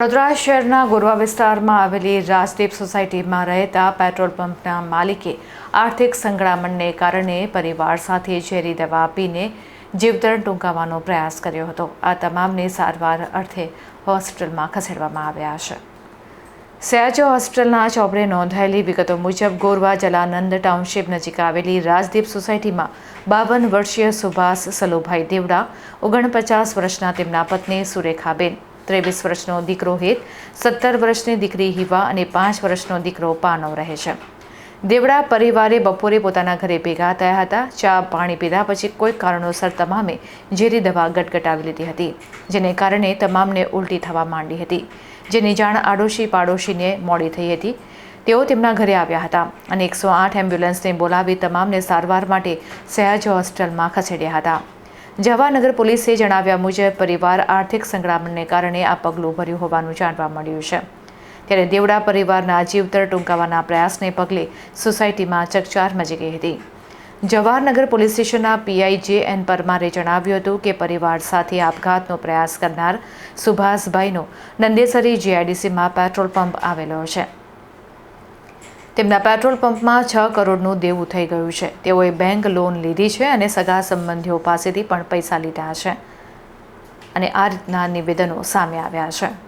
વડોદરા શહેરના ગોરવા વિસ્તારમાં આવેલી રાજદીપ સોસાયટીમાં રહેતા પેટ્રોલ પંપના માલિકે આર્થિક સંકળામણને કારણે પરિવાર સાથે ઝેરી દવા આપીને જીવતરણ ટૂંકાવવાનો પ્રયાસ કર્યો હતો. આ તમામને સારવાર અર્થે હોસ્પિટલમાં ખસેડવામાં આવ્યા છે. સયાજો હોસ્પિટલના ચોપડે નોંધાયેલી વિગતો મુજબ ગોરવા જલાનંદ ટાઉનશીપ નજીક આવેલી રાજદીપ સોસાયટીમાં બાવન વર્ષીય સુભાષ સલુભાઈ દેવડા, ઓગણપચાસ વર્ષના તેમના પત્ની સુરેખાબેન ત્રેવીસ વર્ષનો દીકરો હિત, સત્તર વર્ષની દીકરી હિવા અને પાંચ વર્ષનો દીકરો પાનવ રહે છે. દેવડા પરિવારે બપોરે પોતાના ઘરે ભેગા થયા હતા. ચા, પાણી પીધા પછી કોઈ કારણોસર તમામે ઝેરી દવા ગટગટાવી લીધી હતી, જેને કારણે તમામને ઉલટી થવા માંડી હતી, જેની જાણ આડોશી પાડોશીને મોડી થઈ હતી. તેઓ તેમના ઘરે આવ્યા હતા અને એકસો આઠ એમ્બ્યુલન્સને બોલાવી તમામને સારવાર માટે સયાજ હોસ્પિટલમાં ખસેડ્યા હતા. જવાહરનગર પોલીસે જણાવ્યા મુજબ, પરિવાર આર્થિક સંગ્રામને કારણે આ પગલું ભર્યું હોવાનું જાણવા મળ્યું છે. ત્યારે દેવડા પરિવારના જીવતર ટૂંકાવાના પ્રયાસને પગલે સોસાયટીમાં ચકચાર મચી ગઈ હતી. જવાહરનગર પોલીસ સ્ટેશનના પીઆઈ જે એન પરમારે જણાવ્યું હતું કે, પરિવાર સાથે આપઘાતનો પ્રયાસ કરનાર સુભાષભાઈનો નંદેસરી જીઆઈડીસીમાં પેટ્રોલ પંપ આવેલો છે. તેમના પેટ્રોલ પંપમાં છ કરોડનું દેવું થઈ ગયું છે. તેઓએ બેંક લોન લીધી છે અને સગા સંબંધીઓ પાસેથી પણ પૈસા લીધા છે. અને આ રીતના નિવેદનો સામે આવ્યા છે.